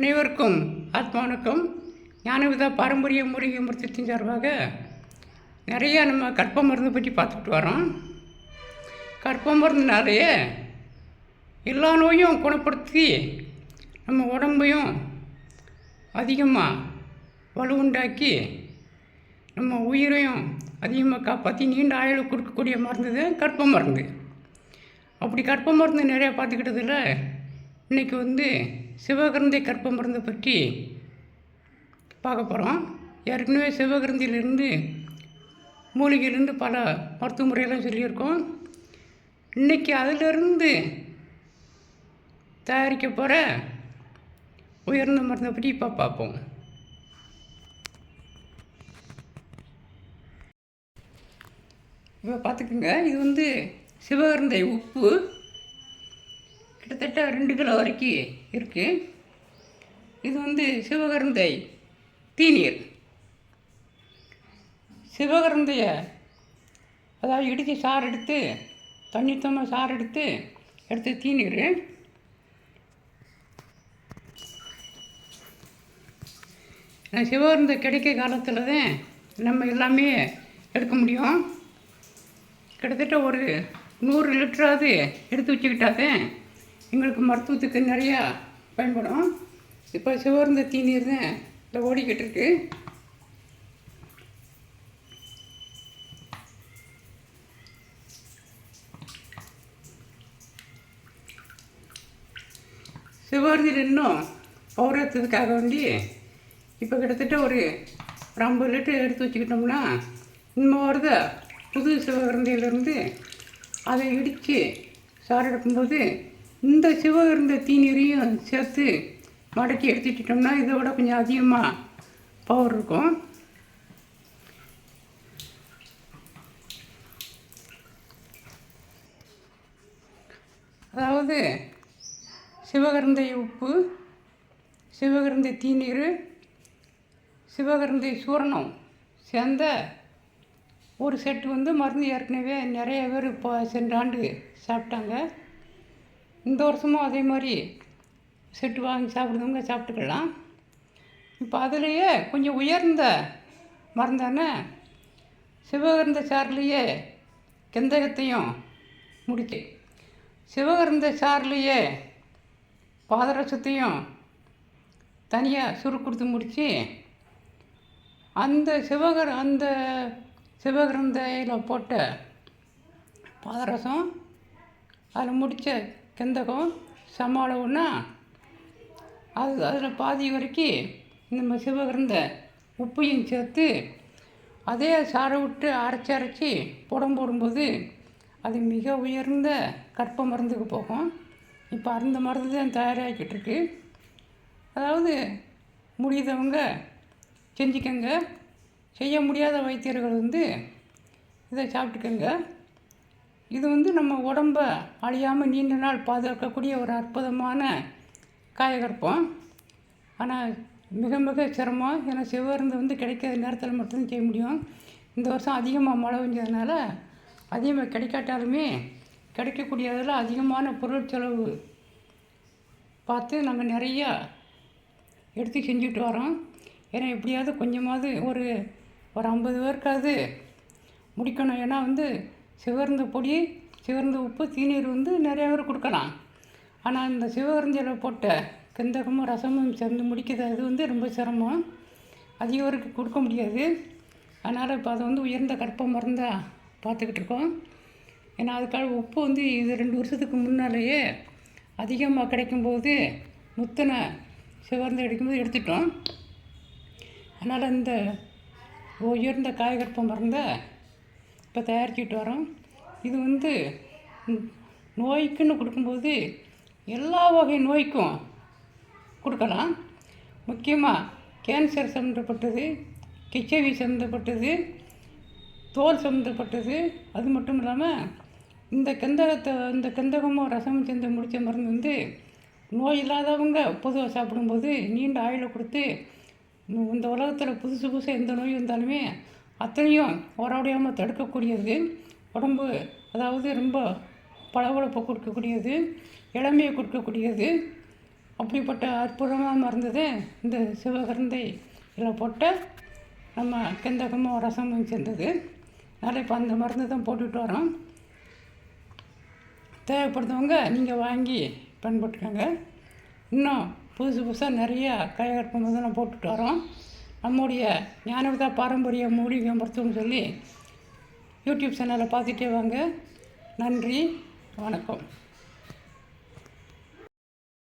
அனைவருக்கும் ஆத்மானுக்கும் ஞானவிதா பாரம்பரிய மூலிகை மருத்துவத்தின் சார்பாக நிறையா நம்ம கற்ப மருந்து பற்றி பார்த்துட்டு வரோம். கற்ப மருந்துனாலேயே எல்லா நோயும் குணப்படுத்தி நம்ம உடம்பையும் அதிகமாக வலுவுண்டாக்கி நம்ம உயிரையும் அதிகமாக காப்பாற்றி நீண்ட ஆயுள் கொடுக்கக்கூடிய மருந்து தான் கற்ப மருந்து. அப்படி கற்ப மருந்து நிறையா பார்த்துக்கிட்டதில் இன்றைக்கி வந்து சிவகிருந்தி கற்ப மருந்தை பற்றி பார்க்க போகிறோம் ஏற்கனவே சிவகரந்தியிலேருந்து மூலிகையிலேருந்து பல மருத்துவ முறையெல்லாம் சொல்லியிருக்கோம். இன்றைக்கி அதிலிருந்து தயாரிக்க போகிற உயர்ந்த மருந்தை பற்றி இப்போ பார்ப்போம். இப்போ பார்த்துக்குங்க. இது வந்து சிவகருந்தை உப்பு. ரெண்டு கிலோ வரைக்கும் இருக்குது இது வந்து சிவகருந்தை தீநீர். சிவகருந்தைய அதாவது இடித்து சாறு எடுத்து தண்ணி தம்ம சாறு எடுத்து எடுத்து தீநீர். நான் சிவகருந்தை கிடைக்க காலத்தில் தான் நம்ம எல்லாமே எடுக்க முடியும். கிட்டத்தட்ட ஒரு நூறு லிட்டராவது எடுத்து வச்சுக்கிட்டாதே எங்களுக்கு மருத்துவத்துக்கு நிறையா பயன்படும். இப்போ சிவர்ந்த தீநீர் தான் இந்த ஓடிக்கிட்டு இருக்கு. சிவர்ந்தில் இன்னும் பௌரத்துக்காக வேண்டி இப்போ கிட்டத்தட்ட ஒரு ஒரு ஐம்பது லிட்டர் எடுத்து வச்சுக்கிட்டோம்னா இன்னும் வருத புது சிவகரந்தையிலேருந்து அதை இடித்து சாறு எடுக்கும்போது இந்த சிவகிருந்த தீநீரையும் சேர்த்து மடக்கி எடுத்துக்கிட்டோம்னா இதை விட கொஞ்சம் அதிகமாக பவர் இருக்கும். அதாவது சிவகரந்தை உப்பு சிவகரந்தை தீநீர் சிவகரந்தை சூரணம் சேர்ந்த ஒரு செட்டு வந்து மருந்து ஏற்கனவே நிறைய பேர் இப்போ சென்ற ஆண்டு சாப்பிட்டாங்க. இந்த வருஷமும் அதே மாதிரி செட்டு வாங்கி சாப்பிடுறவங்க சாப்பிட்டுக்கலாம். இப்போ அதுலேயே கொஞ்சம் உயர்ந்த மருந்தான சிவகரந்த சார்லேயே கெந்தகத்தையும் முடிச்சு சிவகருந்த சார்லேயே பாதரசத்தையும் தனியாக சுரு கொடுத்து முடித்து அந்த சிவகர் அந்த சிவகிரந்தையில் போட்ட பாதரசம் அதில் முடித்த கெந்தகம் சம அளவுன்னா அது அதில் பாதி வரைக்கும் நம்ம சிவகிருந்த உப்பையும் சேர்த்து அதே சாரை விட்டு அரைச்சி அரைச்சி புடம் போடும்போது அது மிக உயர்ந்த கற்ப மருந்துக்கு போகும். இப்போ அந்த மருந்து தான் தயாராகிக்கிட்டு இருக்கு. அதாவது முடியுதவங்க செஞ்சுக்கங்க. செய்ய முடியாத வைத்தியர்கள் வந்து இதை சாப்பிட்டுக்கங்க. இது வந்து நம்ம உடம்பை அழியாமல் நீண்ட நாள் பாதுகாக்கக்கூடிய ஒரு அற்புதமான காயகற்பம். ஆனால் மிக மிக சிரமம் ஏன்னா சிவருந்து வந்து கிடைக்காத நேரத்தில் மட்டும்தான் செய்ய முடியும். இந்த வருஷம் அதிகமாக மழை பெஞ்சதுனால அதிகமாக கிடைக்காட்டாலுமே கிடைக்கக்கூடியதில் அதிகமான பொருள் செலவு பார்த்து நாங்கள் நிறையா எடுத்து செஞ்சுட்டு வரோம். ஏன்னா எப்படியாவது கொஞ்சமாவது ஒரு ஒரு ஐம்பது பேருக்காவது முடிக்கணும். ஏன்னா வந்து சிவர்ந்த பொடி சிவர்ந்த உப்பு தீநீர் வந்து நிறையா பேர் கொடுக்கலாம். ஆனால் இந்த சிவகரஞ்சியில் போட்ட கந்தகமும் ரசமும் சேர்ந்து முடிக்கிறது அது வந்து ரொம்ப சிரமம். அதிக பேருக்கு கொடுக்க முடியாது. அதனால் இப்போ அதை வந்து உயர்ந்த கற்ப மருந்தாக பார்த்துக்கிட்டு இருக்கோம். ஏன்னா அதுக்காக உப்பு வந்து இது ரெண்டு வருஷத்துக்கு முன்னாலேயே அதிகமாக கிடைக்கும்போது முத்தனை சிவந்து கிடைக்கும்போது எடுத்துட்டோம். அதனால் இந்த உயர்ந்த காயகற்ப மருந்தை இப்போ தயாரிச்சுட்டு வரோம். இது வந்து நோய்க்குன்னு கொடுக்கும்போது எல்லா வகை நோய்க்கும் கொடுக்கலாம். முக்கியமாக கேன்சர் சம்மந்தப்பட்டது கிச்சவி சம்மந்தப்பட்டது தோல் சம்மந்தப்பட்டது அது மட்டும் இல்லாமல் இந்த கந்தகத்தை இந்த கந்தகமும் ரசமும் சேர்ந்து முடித்த மருந்து வந்து நோய் இல்லாதவங்க பொதுவாக சாப்பிடும்போது நீண்ட ஆயுளை கொடுத்து இந்த உலகத்தில் புதுசு புதுசாக எந்த நோய் வந்தாலுமே அத்தனையும் வரவிடாமல் தடுக்கக்கூடியது. உடம்பு அதாவது ரொம்ப பளபளப்பை கொடுக்கக்கூடியது இளமையை கொடுக்கக்கூடியது. அப்படிப்பட்ட அற்புதமாக மருந்தது இந்த சிவகருந்தை இதில் போட்ட நம்ம கெந்தகமும் ரசமும் சேர்ந்தது. அதனால் இப்போ அந்த மருந்து தான் போட்டுட்டு வரோம். தேவைப்படுறவங்க நீங்கள் வாங்கி பயன்பட்டுக்கோங்க இன்னும் புதுசு புதுசாக நிறையா காயகற்பம் வந்து நான் போட்டுட்டு வரோம். நம்முடைய ஞானவிதா பாரம்பரிய மூலிகை மருத்துவம் சொல்லி யூடியூப் சேனலை பார்த்துட்டே வாங்க. நன்றி. வணக்கம்.